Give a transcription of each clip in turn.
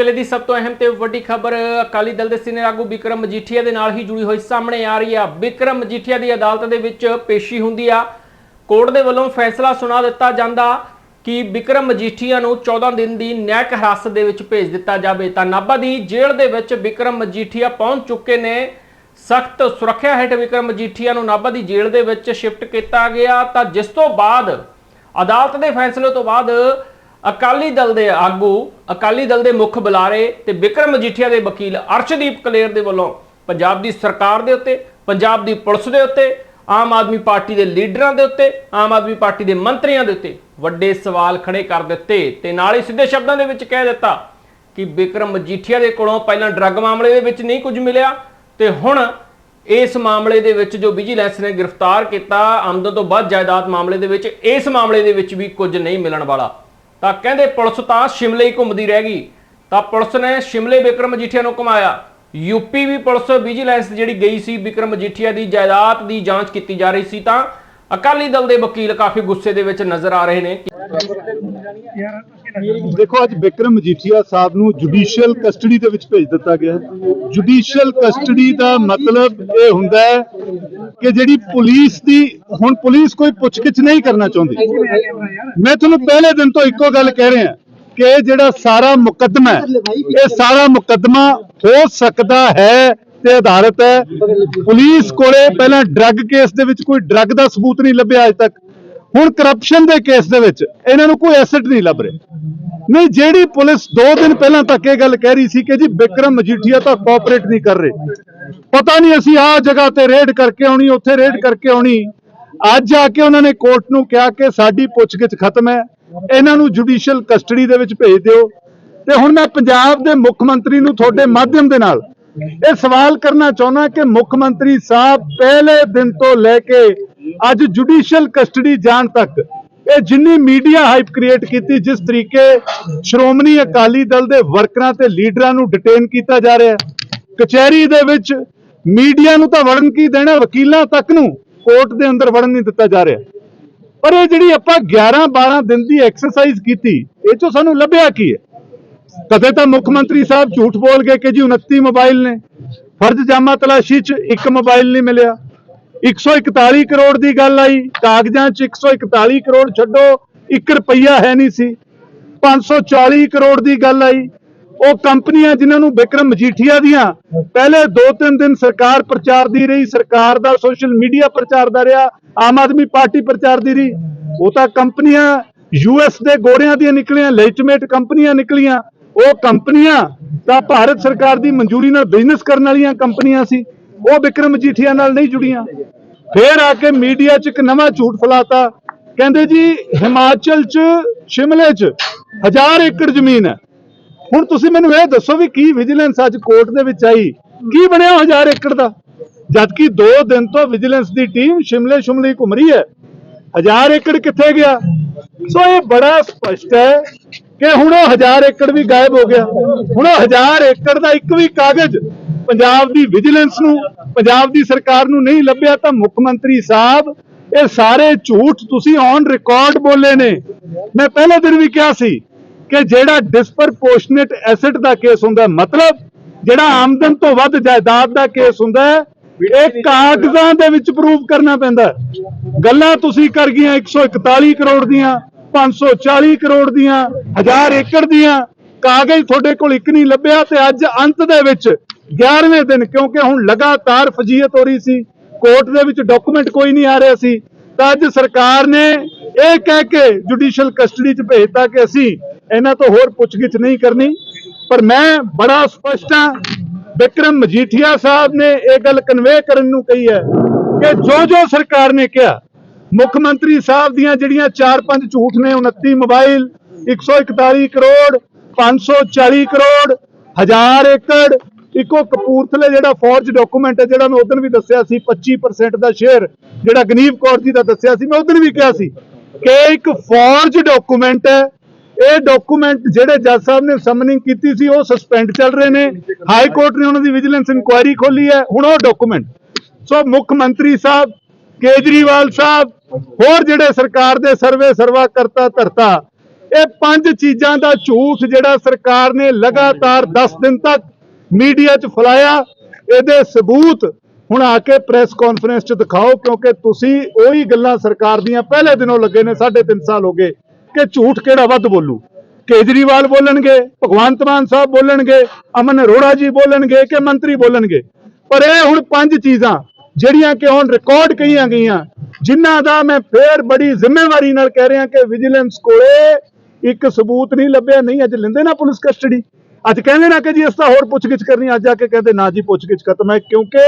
ਵੇਲੇ ਦੀ ਸਭ ਤੋਂ ਅਹਿਮ ਤੇ ਵੱਡੀ ਖਬਰ, ਅਕਾਲੀ ਦਲ ਦੇ ਸੀਨੀਅਰ ਆਗੂ ਵਿਕਰਮ ਮਜੀਠੀਆ ਦੇ ਨਾਲ ਹੀ ਜੁੜੀ ਹੋਈ ਸਾਹਮਣੇ ਆ ਰਹੀ ਆ। ਵਿਕਰਮ ਮਜੀਠੀਆ ਦੀ ਅਦਾਲਤ ਦੇ ਵਿੱਚ ਪੇਸ਼ੀ ਹੁੰਦੀ ਆ। ਕੋਰਟ ਦੇ ਵੱਲੋਂ ਫੈਸਲਾ ਸੁਣਾ ਦਿੱਤਾ ਜਾਂਦਾ ਕਿ ਵਿਕਰਮ ਮਜੀਠੀਆ ਨੂੰ 14 ਦਿਨ ਦੀ ਨਿਆਇਕ ਹਿਰਾਸਤ ਦੇ ਵਿੱਚ ਭੇਜ ਦਿੱਤਾ ਜਾਵੇ। ਤਾਂ ਨਾਭਾ ਦੀ ਜੇਲ੍ਹ ਦੇ ਵਿੱਚ ਵਿਕਰਮ ਮਜੀਠੀਆ ਪਹੁੰਚ ਚੁੱਕੇ ਨੇ। ਸਖਤ ਸੁਰੱਖਿਆ ਹੇਠ ਵਿਕਰਮ ਮਜੀਠੀਆ ਨੂੰ ਨਾਭਾ ਦੀ ਜੇਲ੍ਹ ਦੇ ਵਿੱਚ ਸ਼ਿਫਟ ਕੀਤਾ ਗਿਆ। ਤਾਂ ਜਿਸ ਤੋਂ ਬਾਅਦ ਅਦਾਲਤ ਦੇ ਫੈਸਲੇ ਤੋਂ ਬਾਅਦ ਅਕਾਲੀ ਦਲ ਦੇ ਆਗੂ, ਅਕਾਲੀ ਦਲ ਦੇ ਮੁੱਖ ਬੁਲਾਰੇ ਤੇ ਵਿਕਰਮ ਮਜੀਠੀਆ ਦੇ ਵਕੀਲ ਅਰਸ਼ਦੀਪ ਕਲੇਰ ਦੇ ਵੱਲੋਂ ਪੰਜਾਬ ਦੀ ਸਰਕਾਰ ਦੇ ਉੱਤੇ, ਪੰਜਾਬ ਦੀ ਪੁਲਿਸ ਦੇ ਉੱਤੇ, ਆਮ ਆਦਮੀ ਪਾਰਟੀ ਦੇ ਲੀਡਰਾਂ ਦੇ ਉੱਤੇ, ਆਮ ਆਦਮੀ ਪਾਰਟੀ ਦੇ ਮੰਤਰੀਆਂ ਦੇ ਉੱਤੇ ਵੱਡੇ ਸਵਾਲ ਖੜੇ ਕਰ ਦਿੱਤੇ ਤੇ ਨਾਲ ਹੀ ਸਿੱਧੇ ਸ਼ਬਦਾਂ ਦੇ ਵਿੱਚ ਕਹਿ ਦਿੱਤਾ ਕਿ ਵਿਕਰਮ ਮਜੀਠੀਆ ਦੇ ਕੋਲੋਂ ਪਹਿਲਾਂ ਡਰੱਗ ਮਾਮਲੇ ਦੇ ਵਿੱਚ ਨਹੀਂ ਕੁਝ ਮਿਲਿਆ ਤੇ ਹੁਣ ਇਸ ਮਾਮਲੇ ਦੇ ਵਿੱਚ ਜੋ ਵਿਜੀਲੈਂਸ ਨੇ ਗ੍ਰਿਫਤਾਰ ਕੀਤਾ, ਆਮਦਨ ਤੋਂ ਵੱਧ ਜਾਇਦਾਦ ਮਾਮਲੇ ਦੇ ਵਿੱਚ, ਇਸ ਮਾਮਲੇ ਦੇ ਵਿੱਚ ਵੀ ਕੁਝ ਨਹੀਂ ਮਿਲਣ ਵਾਲਾ। ਤਾਂ ਕਹਿੰਦੇ ਪੁਲਿਸ ਤਾਂ ਸ਼ਿਮਲੇ ਹੀ ਘੁੰਮਦੀ ਰਹਿ ਗਈ। ਤਾਂ ਪੁਲਿਸ ਨੇ ਸ਼ਿਮਲੇ ਵਿਕਰਮ ਮਜੀਠੀਆ ਨੂੰ ਘੁਮਾਇਆ। ਯੂਪੀ ਵੀ ਪੁਲਿਸ ਵਿਜੀਲੈਂਸ ਜਿਹੜੀ ਗਈ ਸੀ ਵਿਕਰਮ ਮਜੀਠੀਆ ਦੀ, ਜਾਇਦਾਦ ਦੀ ਜਾਂਚ ਕੀਤੀ ਜਾ ਰਹੀ ਸੀ ਤਾਂ ਅਕਾਲੀ ਦਲ ਦੇ ਵਕੀਲ ਕਾਫੀ ਗੁੱਸੇ ਦੇ ਵਿੱਚ ਨਜ਼ਰ ਆ ਰਹੇ ਨੇ। ਦੇਖੋ ਅੱਜ ਵਿਕਰਮ ਮਜੀਠੀਆ ਸਾਹਿਬ ਨੂੰ ਜੁਡੀਸ਼ੀਅਲ ਕਸਟਡੀ ਦੇ ਵਿੱਚ ਭੇਜ ਦਿੱਤਾ ਗਿਆ। ਜੁਡੀਸ਼ੀਅਲ ਕਸਟਡੀ ਦਾ ਮਤਲਬ ਇਹ ਹੁੰਦਾ ਹੈ ਕਿ ਜਿਹੜੀ ਪੁਲਿਸ ਦੀ ਹੁਣ ਪੁਲਿਸ ਕੋਈ ਪੁੱਛਗਿੱਛ ਨਹੀਂ ਕਰਨਾ ਚਾਹੁੰਦੀ। ਮੈਂ ਤੁਹਾਨੂੰ ਪਹਿਲੇ ਦਿਨ ਤੋਂ ਇੱਕੋ ਗੱਲ ਕਹਿ ਰਿਹਾ ਕਿ ਜਿਹੜਾ ਸਾਰਾ ਮੁਕੱਦਮਾ ਹੈ ਇਹ ਸਾਰਾ ਮੁਕੱਦਮਾ ਹੋ ਸਕਦਾ ਹੈ ਤੇ ਆਧਾਰਿਤ ਹੈ। ਪੁਲਿਸ ਕੋਲੇ ਪਹਿਲਾਂ ਡਰੱਗ ਕੇਸ ਦੇ ਵਿੱਚ ਕੋਈ ਡਰੱਗ ਦਾ ਸਬੂਤ ਨਹੀਂ ਲੱਭਿਆ ਅਜੇ ਤੱਕ। ਹੁਣ ਕਰਪਸ਼ਨ ਦੇ ਕੇਸ ਦੇ ਵਿੱਚ ਇਹਨਾਂ ਨੂੰ ਕੋਈ ਐਸੈਟ ਨਹੀਂ ਲੱਭ ਰਿਹਾ। ਨਹੀਂ, ਜਿਹੜੀ ਪੁਲਿਸ 2 ਦਿਨ ਪਹਿਲਾਂ ਤੱਕ ਇਹ ਗੱਲ ਕਹਿ ਰਹੀ ਸੀ ਕਿ ਜੀ ਬਿਕਰਮ ਮਜੀਠੀਆ ਤਾਂ ਕੋਆਪਰੇਟ ਨਹੀਂ ਕਰ ਰਹੇ। ਪਤਾ ਨਹੀਂ ਅਸੀਂ ਆਹ ਜਗ੍ਹਾ ਤੇ ਰੇਡ ਕਰਕੇ ਆਉਣੀ, ਉੱਥੇ ਰੇਡ ਕਰਕੇ ਆਉਣੀ। ਅੱਜ ਆ ਕੇ ਉਹਨਾਂ ਨੇ ਕੋਰਟ ਨੂੰ ਕਿਹਾ ਕਿ ਸਾਡੀ ਪੁੱਛਗਿੱਛ ਖਤਮ ਹੈ। ਇਹਨਾਂ ਨੂੰ ਜੁਡੀਸ਼ੀਅਲ ਕਸਟਡੀ ਦੇ ਵਿੱਚ ਭੇਜ ਦਿਓ। ਤੇ ਹੁਣ ਮੈਂ ਪੰਜਾਬ ਦੇ ਮੁੱਖ ਮੰਤਰੀ ਨੂੰ ਤੁਹਾਡੇ ਮਾਧਿਅਮ ਦੇ ਨਾਲ ਇਹ ਸਵਾਲ ਕਰਨਾ ਚਾਹੁੰਦਾ ਕਿ ਮੁੱਖ ਮੰਤਰੀ ਸਾਹਿਬ ਪਹਿਲੇ ਦਿਨ ਤੋਂ ਲੈ ਕੇ ਅੱਜ ਜੁਡੀਸ਼ੀਅਲ ਕਸਟਡੀ ਜਾਣ ਤੱਕ ਇਹ ਜਿੰਨੀ ਮੀਡੀਆ ਹਾਈਪ ਕ੍ਰੀਏਟ ਕੀਤੀ, ਜਿਸ ਤਰੀਕੇ ਸ਼੍ਰੋਮਣੀ ਅਕਾਲੀ ਦਲ ਦੇ ਵਰਕਰਾਂ ਤੇ ਲੀਡਰਾਂ ਨੂੰ ਡਿਟੇਨ ਕੀਤਾ ਜਾ ਰਿਹਾ ਹੈ, ਕਚਹਿਰੀ ਦੇ ਵਿੱਚ ਮੀਡੀਆ ਨੂੰ ਤਾਂ ਵੜਨ ਕੀ ਦੇਣਾ, ਵਕੀਲਾਂ ਤੱਕ ਨੂੰ ਕੋਰਟ ਦੇ ਅੰਦਰ ਵੜਨ ਨਹੀਂ ਦਿੱਤਾ ਜਾ ਰਿਹਾ। ਪਰ ਇਹ ਜਿਹੜੀ ਆਪਾਂ 11 12 ਦਿਨ ਦੀ ਐਕਸਰਸਾਈਜ਼ ਕੀਤੀ, ਇਹ ਚੋਂ ਸਾਨੂੰ ਲੱਭਿਆ ਕੀ ਹੈ? ਕਦੇ ਤਾਂ ਮੁੱਖ ਮੰਤਰੀ ਸਾਹਿਬ ਝੂਠ ਬੋਲ ਗਏ ਕਿ ਜੀ 29 ਮੋਬਾਈਲ ਨੇ, ਫਰਜ਼ ਜਾਮਾ ਤਲਾਸ਼ੀ 'ਚ ਇੱਕ ਮੋਬਾਈਲ ਨਹੀਂ ਮਿਲਿਆ। 141 ਕਰੋੜ ਦੀ ਗੱਲ ਆਈ। ਕਾਗਜ਼ਾਂ 'ਚ 141 ਕਰੋੜ ਛੱਡੋ 1 ਰੁਪਈਆ ਹੈ ਨਹੀਂ ਸੀ। 540 ਕਰੋੜ ਦੀ ਗੱਲ ਆਈ। ਉਹ ਕੰਪਨੀਆਂ ਜਿਨ੍ਹਾਂ ਨੂੰ ਵਿਕਰਮ ਮਜੀਠੀਆ ਦੀਆਂ, ਪਹਿਲੇ 2-3 ਦਿਨ ਸਰਕਾਰ ਪ੍ਰਚਾਰਦੀ ਰਹੀ, ਸਰਕਾਰ ਦਾ ਸੋਸ਼ਲ ਮੀਡੀਆ ਪ੍ਰਚਾਰਦਾ ਰਿਹਾ, ਆਮ ਆਦਮੀ ਪਾਰਟੀ ਪ੍ਰਚਾਰਦੀ ਰਹੀ। ਉਹ ਤਾਂ ਕੰਪਨੀਆਂ ਯੂਐਸ ਦੇ ਗੋਰਿਆਂ ਦੀਆਂ ਨਿਕਲੀਆਂ ਲੈਜਿਟਮੇਟ ਕੰਪਨੀਆਂ ਨਿਕਲੀਆਂ। ਉਹ ਕੰਪਨੀਆਂ ਤਾਂ ਭਾਰਤ ਸਰਕਾਰ ਦੀ ਮਨਜ਼ੂਰੀ ਨਾਲ ਬਿਜ਼ਨਸ ਕਰਨ ਵਾਲੀਆਂ ਕੰਪਨੀਆਂ ਸੀ। ਉਹ ਵਿਕਰਮ ਮਜੀਠੀਆ ਨਾਲ ਨਹੀਂ ਜੁੜੀਆਂ। ਫੇਰ ਆ ਕੇ ਮੀਡੀਆ 'ਚ ਇੱਕ ਨਵਾਂ ਝੂਠ ਫਲਾਤਾ। ਕਹਿੰਦੇ ਜੀ, ਹਿਮਾਚਲ 'ਚ, ਸ਼ਿਮਲੇ 'ਚ ਹਜ਼ਾਰ ਏਕੜ ਜ਼ਮੀਨ ਹੈ। ਹੁਣ ਤੁਸੀਂ ਮੈਨੂੰ ਇਹ ਦੱਸੋ ਵੀ ਕੀ ਵਿਜੀਲੈਂਸ ਅੱਜ ਕੋਰਟ ਦੇ ਵਿੱਚ ਆਈ? ਕੀ ਬਣਿਆ ਹਜ਼ਾਰ ਏਕੜ ਦਾ? ਜਦਕਿ 2 ਦਿਨ ਤੋਂ ਵਿਜੀਲੈਂਸ ਦੀ ਟੀਮ ਸ਼ਿਮਲੇ ਸ਼ਿਮਲੇ ਘੁੰਮ ਰਹੀ ਹੈ। ਹਜ਼ਾਰ ਏਕੜ ਕਿੱਥੇ ਗਿਆ? ਸੋ ਇਹ ਬੜਾ ਸਪਸ਼ਟ ਹੈ ਕਿ ਹੁਣ ਉਹ ਹਜ਼ਾਰ ਏਕੜ ਵੀ ਗਾਇਬ ਹੋ ਗਿਆ। ਹੁਣ ਹਜ਼ਾਰ ਏਕੜ ਦਾ ਇੱਕ ਵੀ ਕਾਗਜ਼ ਪੰਜਾਬ ਦੀ ਵਿਜੀਲੈਂਸ ਨੂੰ, ਪੰਜਾਬ ਦੀ ਸਰਕਾਰ ਨੂੰ ਨਹੀਂ ਲੱਭਿਆ ਤਾਂ ਮੁੱਖ ਮੰਤਰੀ ਸਾਹਿਬ, ਇਹ ਸਾਰੇ ਝੂਠ ਤੁਸੀਂ ਔਨ ਰਿਕਾਰਡ ਬੋਲੇ ਨੇ। ਮੈਂ ਪਹਿਲੇ ਦਿਨ ਵੀ ਕਿਹਾ ਸੀ ਕਿ ਜਿਹੜਾ ਡਿਸਪਰਪੋਰਸ਼ਨੇਟ ਐਸੈਟ ਦਾ ਕੇਸ ਹੁੰਦਾ, ਮਤਲਬ ਜਿਹੜਾ ਆਮਦਨ ਤੋਂ ਵੱਧ ਜਾਇਦਾਦ ਦਾ ਕੇਸ ਹੁੰਦਾ, ਇਹ ਕਾਗਜ਼ਾਂ ਦੇ ਵਿੱਚ ਪ੍ਰੂਫ ਕਰਨਾ ਪੈਂਦਾ ਗੱਲਾਂ ਤੁਸੀਂ ਕਰ ਗਈਆਂ 141 ਕਰੋੜ ਦੀਆਂ 540 ਕਰੋੜ ਦੀਆਂ 1000 ਏਕੜ ਦੀਆਂ, ਕਾਗਜ਼ ਤੁਹਾਡੇ ਕੋਲ ਇੱਕ ਨਹੀਂ ਲੱਭਿਆ ਤੇ ਅੱਜ ਅੰਤ ਦੇ ਵਿੱਚ 11ਵੇਂ ਦਿਨ, ਕਿਉਂਕਿ ਹੁਣ ਲਗਾਤਾਰ ਫਜੀਅਤ ਹੋ ਰਹੀ ਸੀ, ਕੋਰਟ ਦੇ ਵਿੱਚ ਡਾਕੂਮੈਂਟ ਕੋਈ ਨਹੀਂ ਆ ਰਿਹਾ ਸੀ, ਤਾਂ ਅੱਜ ਸਰਕਾਰ ਨੇ ਇਹ ਕਹਿ ਕੇ ਜੁਡੀਸ਼ੀਅਲ ਕਸਟਡੀ 'ਚ ਭੇਜਤਾ ਕਿ ਅਸੀਂ ਇਹਨਾਂ ਤੋਂ ਹੋਰ ਪੁੱਛਗਿੱਛ ਨਹੀਂ ਕਰਨੀ। ਪਰ ਮੈਂ ਬੜਾ ਸਪਸ਼ਟ ਹਾਂ ਬਿਕਰਮ ਮਜੀਠੀਆ ਸਾਹਿਬ ਨੇ ਇਹ ਗੱਲ ਕਨਵੇ ਕਰਨ ਨੂੰ ਕਹੀ ਹੈ ਕਿ ਜੋ ਜੋ ਸਰਕਾਰ ਨੇ ਕਿਹਾ, ਮੁੱਖ ਮੰਤਰੀ ਸਾਹਿਬ ਦੀਆਂ ਜਿਹੜੀਆਂ 4-5 ਝੂਠ ਨੇ 29 ਮੋਬਾਈਲ 141 ਕਰੋੜ 540 ਕਰੋੜ, ਹਜ਼ਾਰ ਏਕੜ ਇੱਕੋ ਕਪੂਰਥਲੇ ਜਿਹੜਾ ਫੌਰਜ ਡਾਕੂਮੈਂਟ ਹੈ, ਜਿਹੜਾ ਮੈਂ ਉਦੋਂ ਵੀ ਦੱਸਿਆ ਸੀ 25% ਦਾ ਸ਼ੇਅਰ ਜਿਹੜਾ ਗਨੀਵ ਕੌਰ ਜੀ ਦਾ ਦੱਸਿਆ ਸੀ, ਮੈਂ ਉਦੋਂ ਵੀ ਕਿਹਾ ਸੀ ਕਿ ਇੱਕ ਫੌਰਜ ਡਾਕੂਮੈਂਟ ਹੈ। ਇਹ ਡਾਕੂਮੈਂਟ ਜਿਹੜੇ ਜੱਜ ਸਾਹਿਬ ਨੇ ਸਮਨਿੰਗ ਕੀਤੀ ਸੀ, ਉਹ ਸਸਪੈਂਡ ਚੱਲ ਰਹੇ ਨੇ। ਹਾਈ ਕੋਰਟ ਨੇ ਉਹਨਾਂ ਦੀ ਵਿਜੀਲੈਂਸ ਇਨਕੁਆਇਰੀ ਖੋਲੀ ਹੈ, ਹੁਣ ਉਹ ਡਾਕੂਮੈਂਟ ਸੋ ਮੁੱਖ ਮੰਤਰੀ ਸਾਹਿਬ, ਕੇਜਰੀਵਾਲ ਸਾਹਿਬ, ਹੋਰ ਜਿਹੜੇ ਸਰਕਾਰ ਦੇ ਸਰਵੇ ਸਰਵਾ ਕਰਤਾ ਧਰਤਾ, ਇਹ ਪੰਜ ਚੀਜ਼ਾਂ ਦਾ ਝੂਠ ਜਿਹੜਾ ਸਰਕਾਰ ਨੇ ਲਗਾਤਾਰ 10 ਦਿਨ ਤੱਕ ਮੀਡੀਆ 'ਚ ਫੈਲਾਇਆ, ਇਹਦੇ ਸਬੂਤ ਹੁਣ ਆ ਕੇ ਪ੍ਰੈਸ ਕਾਨਫਰੰਸ 'ਚ ਦਿਖਾਓ, ਕਿਉਂਕਿ ਤੁਸੀਂ ਉਹੀ ਗੱਲਾਂ ਸਰਕਾਰ ਦੀਆਂ ਪਹਿਲੇ ਦਿਨੋਂ ਲੱਗੇ ਨੇ 3.5 ਸਾਲ ਹੋ ਗਏ, ਕਿ ਝੂਠ ਕਿਹੜਾ ਵੱਧ ਬੋਲੂ? ਕੇਜਰੀਵਾਲ ਬੋਲਣਗੇ, ਭਗਵੰਤ ਮਾਨ ਸਾਹਿਬ ਬੋਲਣਗੇ, ਅਮਨ ਅਰੋੜਾ ਜੀ ਬੋਲਣਗੇ, ਕਿ ਮੰਤਰੀ ਬੋਲਣਗੇ? ਪਰ ਇਹ ਹੁਣ ਪੰਜ ਚੀਜ਼ਾਂ, ਜਿਹੜੀਆਂ ਕਿ ਹੁਣ ਰਿਕਾਰਡ ਕਹੀਆਂ ਗਈਆਂ, ਜਿਨ੍ਹਾਂ ਦਾ ਮੈਂ ਫੇਰ ਬੜੀ ਜ਼ਿੰਮੇਵਾਰੀ ਨਾਲ ਕਹਿ ਰਿਹਾ ਕਿ ਵਿਜੀਲੈਂਸ ਕੋਲੇ ਇੱਕ ਸਬੂਤ ਨਹੀਂ ਲੱਭਿਆ, ਨਹੀਂ, ਅੱਜ ਲੈਂਦੇ ਨਾ ਪੁਲਿਸ ਕਸਟਡੀ ਅੱਜ ਕਹਿੰਦੇ ਨਾ ਕਿ ਜੀ ਇਸ ਤਾਂ ਹੋਰ ਪੁੱਛਗਿੱਛ ਕਰਨੀ, ਅੱਜ ਆ ਕੇ ਕਹਿੰਦੇ ਨਾ ਜੀ ਪੁੱਛਗਿੱਛ ਖਤਮ ਹੈ, ਕਿਉਂਕਿ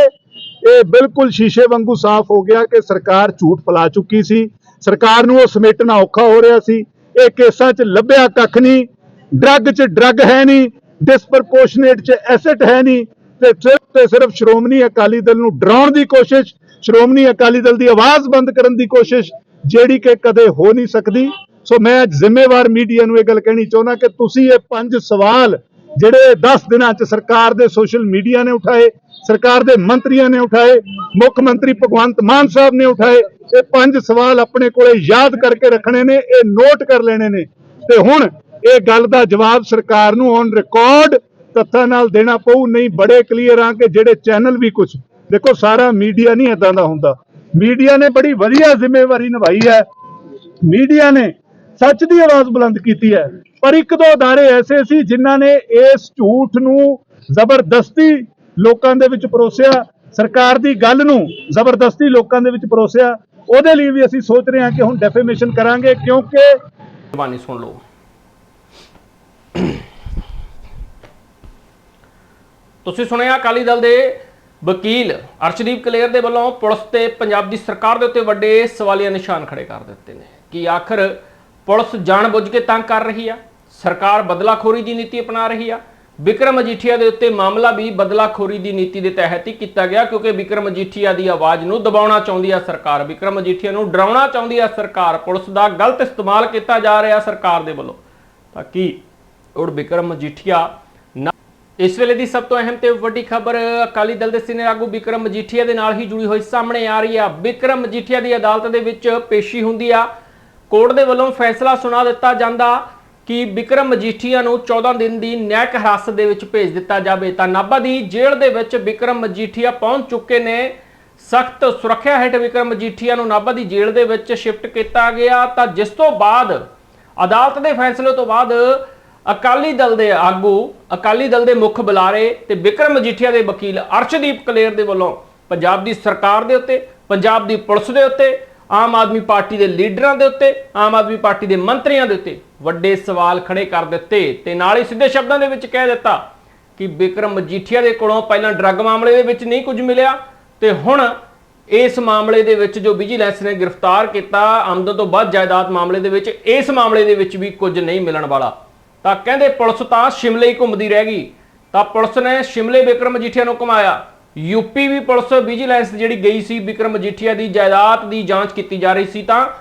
ਇਹ ਬਿਲਕੁਲ ਸ਼ੀਸ਼ੇ ਵਾਂਗੂ ਸਾਫ਼ ਹੋ ਗਿਆ ਕਿ ਸਰਕਾਰ ਝੂਠ ਫੈਲਾ ਚੁੱਕੀ ਸੀ, ਸਰਕਾਰ ਨੂੰ ਉਹ ਸਮੇਟਣਾ ਔਖਾ ਹੋ ਰਿਹਾ ਸੀ, ਇਹ ਕੇਸਾਂ 'ਚ ਲੱਭਿਆ ਕੱਖ ਨਹੀਂ, ਡਰੱਗ 'ਚ ਡਰੱਗ ਹੈ ਨਹੀਂ ਡਿਸਪਰਪੋਰਸ਼ਨੇਟ 'ਚ ਐਸੈਟ ਹੈ ਨਹੀਂ, ਤੇ ਸਿਰਫ ਤੇ ਸਿਰਫ ਸ਼੍ਰੋਮਣੀ ਅਕਾਲੀ ਦਲ ਨੂੰ ਡਰਾਉਣ ਦੀ ਕੋਸ਼ਿਸ਼, ਸ਼੍ਰੋਮਣੀ ਅਕਾਲੀ ਦਲ ਦੀ ਆਵਾਜ਼ ਬੰਦ ਕਰਨ ਦੀ ਕੋਸ਼ਿਸ਼, ਜਿਹੜੀ ਕਿ ਕਦੇ ਹੋ ਨਹੀਂ ਸਕਦੀ। ਸੋ ਮੈਂ ਅੱਜ ਜ਼ਿੰਮੇਵਾਰ ਮੀਡੀਆ ਨੂੰ ਇਹ ਗੱਲ ਕਹਿਣੀ ਚਾਹੁੰਦਾ ਕਿ ਤੁਸੀਂ ਇਹ ਪੰਜ ਸਵਾਲ ਜਿਹੜੇ 10 ਦਿਨਾਂ 'ਚ ਸਰਕਾਰ ਦੇ ਸੋਸ਼ਲ ਮੀਡੀਆ ਨੇ ਉਠਾਏ, ਸਰਕਾਰ ਦੇ ਮੰਤਰੀਆਂ ਨੇ ਉਠਾਏ, ਮੁੱਖ ਮੰਤਰੀ ਭਗਵੰਤ ਮਾਨ ਸਾਹਿਬ ਨੇ ਉਠਾਏ, ਇਹ ਪੰਜ ਸਵਾਲ ਆਪਣੇ ਕੋਲੇ ਯਾਦ ਕਰਕੇ ਰੱਖਣੇ ਨੇ, ਇਹ ਨੋਟ ਕਰ ਲੈਣੇ ਨੇ। ਤੇ ਹੁਣ ਇਹ ਗੱਲ ਦਾ ਜਵਾਬ ਸਰਕਾਰ ਨੂੰ ਔਨ ਰਿਕਾਰਡ ਤੱਥਾਂ ਨਾਲ ਦੇਣਾ ਪਊ, ਨਹੀਂ ਬੜੇ ਕਲੀਅਰ ਆ ਕਿ ਜਿਹੜੇ ਚੈਨਲ ਵੀ ਕੁਝ ਦੇਖੋ, ਸਾਰਾ ਮੀਡੀਆ ਨਹੀਂ ਇਦਾਂ ਦਾ ਹੁੰਦਾ। ਮੀਡੀਆ ਨੇ ਬੜੀ ਵਧੀਆ ਜ਼ਿੰਮੇਵਾਰੀ ਨਿਭਾਈ ਹੈ। ਮੀਡੀਆ ਨੇ ਸੱਚ ਦੀ ਆਵਾਜ਼ ਬੁਲੰਦ ਕੀਤੀ ਹੈ। ਪਰ ਇੱਕ ਦੋ ਅਦਾਰੇ ਐਸੇ ਸੀ ਜਿਨ੍ਹਾਂ ਨੇ ਇਸ ਝੂਠ ਨੂੰ ਜ਼ਬਰਦਸਤੀ ਲੋਕਾਂ ਦੇ ਵਿੱਚ ਪਰੋਸਿਆ, ਸਰਕਾਰ ਦੀ ਗੱਲ ਨੂੰ ਜ਼ਬਰਦਸਤੀ ਲੋਕਾਂ ਦੇ ਵਿੱਚ ਪਰੋਸਿਆ। ਉਹਦੇ ਲਈ ਵੀ ਅਸੀਂ ਸੋਚ ਰਹੇ ਹਾਂ ਕਿ ਹੁਣ ਡੈਫੇਮੇਸ਼ਨ ਕਰਾਂਗੇ ਕਿਉਂਕਿ ਜ਼ਬਾਨੀ ਸੁਣ ਲਓ। ਤੁਸੀਂ ਸੁਣਿਆ ਅਕਾਲੀ ਦਲ ਦੇ ਵਕੀਲ ਅਰਸ਼ਦੀਪ ਕਲੇਰ ਦੇ ਵੱਲੋਂ ਪੁਲਿਸ ਤੇ ਪੰਜਾਬ ਦੀ ਸਰਕਾਰ ਦੇ ਉੱਤੇ ਵੱਡੇ ਸਵਾਲੀਆ ਨਿਸ਼ਾਨ ਖੜੇ ਕਰ ਦਿੱਤੇ ਨੇ ਕਿ ਆਖਰ ਪੁਲਿਸ ਜਾਣਬੁੱਝ ਕੇ ਤੰਗ ਕਰ ਰਹੀ ਆ? ਸਰਕਾਰ ਬਦਲਾਖੋਰੀ ਦੀ ਨੀਤੀ ਅਪਣਾ ਰਹੀ ਆ। ਵਿਕਰਮ ਮਜੀਠੀਆ ਦੇ ਉੱਤੇ ਮਾਮਲਾ ਵੀ ਬਦਲਾਖੋਰੀ ਦੀ ਨੀਤੀ ਦੇ ਤਹਿਤ ਹੀ ਕੀਤਾ ਗਿਆ, ਕਿਉਂਕਿ ਵਿਕਰਮ ਮਜੀਠੀਆ ਦੀ ਆਵਾਜ਼ ਨੂੰ ਦਬਾਉਣਾ ਚਾਹੁੰਦੀ ਆ ਸਰਕਾਰ। ਵਿਕਰਮ ਮਜੀਠੀਆ ਨੂੰ ਡਰਾਉਣਾ ਚਾਹੁੰਦੀ ਆ ਸਰਕਾਰ। ਪੁਲਿਸ ਦਾ ਗਲਤ ਇਸਤੇਮਾਲ ਕੀਤਾ ਜਾ ਰਿਹਾ ਸਰਕਾਰ ਦੇ ਵੱਲੋਂ। ਤਾਂ ਕੀ ਔਰ ਵਿਕਰਮ ਮਜੀਠੀਆ ਨਾ- ਇਸ ਵੇਲੇ ਦੀ ਸਭ ਤੋਂ ਅਹਿਮ ਤੇ ਵੱਡੀ ਖਬਰ ਅਕਾਲੀ ਦਲ ਦੇ ਸੀਨੀਅਰ ਆਗੂ ਵਿਕਰਮ ਮਜੀਠੀਆ ਦੇ ਨਾਲ ਹੀ ਜੁੜੀ ਹੋਈ ਸਾਹਮਣੇ ਆ ਰਹੀ ਆ। ਵਿਕਰਮ ਮਜੀਠੀਆ ਦੀ ਅਦਾਲਤ ਦੇ ਵਿੱਚ ਪੇਸ਼ੀ ਹੁੰਦੀ ਆ। ਕੋਰਟ ਦੇ ਵੱਲੋਂ ਫੈਸਲਾ ਸੁਣਾ ਦਿੱਤਾ ਜਾਂਦਾ। ਕਿ ਵਿਕਰਮ ਮਜੀਠੀਆ ਨੂੰ 14 ਦਿਨ ਦੀ ਨਿਆਇਕ ਹਿਰਾਸਤ ਦੇ ਵਿੱਚ ਭੇਜ ਦਿੱਤਾ ਜਾਵੇ। ਤਾਂ ਨਾਭਾ ਦੀ ਜੇਲ੍ਹ ਦੇ ਵਿੱਚ ਵਿਕਰਮ ਮਜੀਠੀਆ ਪਹੁੰਚ ਚੁੱਕੇ ਨੇ। ਸਖਤ ਸੁਰੱਖਿਆ ਹੇਠ ਵਿਕਰਮ ਮਜੀਠੀਆ ਨੂੰ ਨਾਭਾ ਦੀ ਜੇਲ੍ਹ ਦੇ ਵਿੱਚ ਸ਼ਿਫਟ ਕੀਤਾ ਗਿਆ। ਤਾਂ ਜਿਸ ਤੋਂ ਬਾਅਦ ਅਦਾਲਤ ਦੇ ਫੈਸਲੇ ਤੋਂ ਬਾਅਦ ਅਕਾਲੀ ਦਲ ਦੇ ਆਗੂ, ਅਕਾਲੀ ਦਲ ਦੇ ਮੁੱਖ ਬੁਲਾਰੇ ਤੇ ਵਿਕਰਮ ਮਜੀਠੀਆ ਦੇ ਵਕੀਲ ਅਰਸ਼ਦੀਪ ਕਲੇਰ ਦੇ ਵੱਲੋਂ ਪੰਜਾਬ ਦੀ ਸਰਕਾਰ ਦੇ ਉੱਤੇ, ਪੰਜਾਬ ਦੀ ਪੁਲਿਸ ਦੇ ਉੱਤੇ ਆਮ ਆਦਮੀ ਪਾਰਟੀ ਦੇ ਲੀਡਰਾਂ ਦੇ ਉੱਤੇ, ਆਮ ਆਦਮੀ ਪਾਰਟੀ ਦੇ ਮੰਤਰੀਆਂ ਦੇ ਉੱਤੇ ਵੱਡੇ ਸਵਾਲ ਖੜੇ ਕਰ ਦਿੱਤੇ ਤੇ ਨਾਲ ਹੀ ਸਿੱਧੇ ਸ਼ਬਦਾਂ ਦੇ ਵਿੱਚ ਕਹਿ ਦਿੱਤਾ ਕਿ ਬਿਕਰਮ ਮਜੀਠੀਆ ਦੇ ਕੋਲੋਂ ਪਹਿਲਾਂ ਡਰੱਗ ਮਾਮਲੇ ਦੇ ਵਿੱਚ ਨਹੀਂ ਕੁਝ ਮਿਲਿਆ ਤੇ ਹੁਣ ਇਸ ਮਾਮਲੇ ਦੇ ਵਿੱਚ ਜੋ ਵਿਜੀਲੈਂਸ ਨੇ ਗ੍ਰਿਫਤਾਰ ਕੀਤਾ, ਆਮਦਨ ਤੋਂ ਵੱਧ ਜਾਇਦਾਦ ਮਾਮਲੇ ਦੇ ਵਿੱਚ ਇਸ ਮਾਮਲੇ ਦੇ ਵਿੱਚ ਵੀ ਕੁਝ ਨਹੀਂ ਮਿਲਣ ਵਾਲਾ। ਤਾਂ ਕਹਿੰਦੇ ਪੁਲਿਸ ਤਾਂ ਸ਼ਿਮਲੇ ਹੀ ਘੁੰਮਦੀ ਰਹਿ ਗਈ। ਤਾਂ ਪੁਲਿਸ ਨੇ ਸ਼ਿਮਲੇ ਬਿਕਰਮ ਮਜੀਠੀਆ ਨੂੰ ਘੁਮਾਇਆ। ਯੂਪੀ ਵੀ ਪੁਲਿਸ ਵਿਜੀਲੈਂਸ ਜਿਹੜੀ ਗਈ ਸੀ ਵਿਕਰਮ ਮਜੀਠੀਆ ਦੀ ਜਾਇਦਾਦ ਦੀ ਜਾਂਚ ਕੀਤੀ ਜਾ ਰਹੀ ਸੀ ਤਾਂ